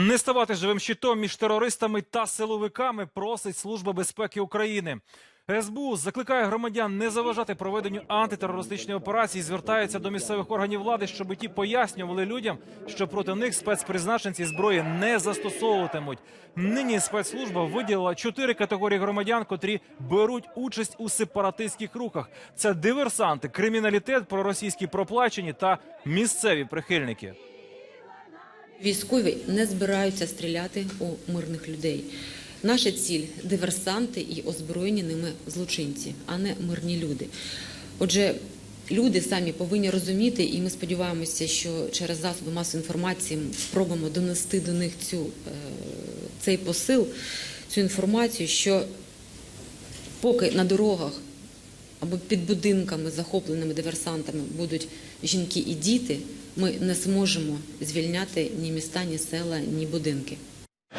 Не ставати живим щитом між терористами та силовиками просить Служба безпеки України. СБУ закликає громадян не заважати проведенню антитерористичної операції. і Звертається до місцевих органів влади, щоб ті пояснювали людям, що проти них спецпризначенці зброї не застосовуватимуть. Нині спецслужба виділила чотири категорії громадян, котрі беруть участь у сепаратистських рухах. Це диверсанти, криміналітет, проросійські проплачені та місцеві прихильники. Військові не збираються стріляти у мирних людей. Наша ціль диверсанти і озброєні ними злочинці, а не мирні люди. Отже, люди самі повинні розуміти, і ми сподіваємося, що через засоби масової інформації спробуємо донести до них цю, е, цей посил, цю інформацію, що поки на дорогах або під будинками, захопленими диверсантами, будуть жінки і діти, ми не зможемо звільняти ні міста, ні села, ні будинки.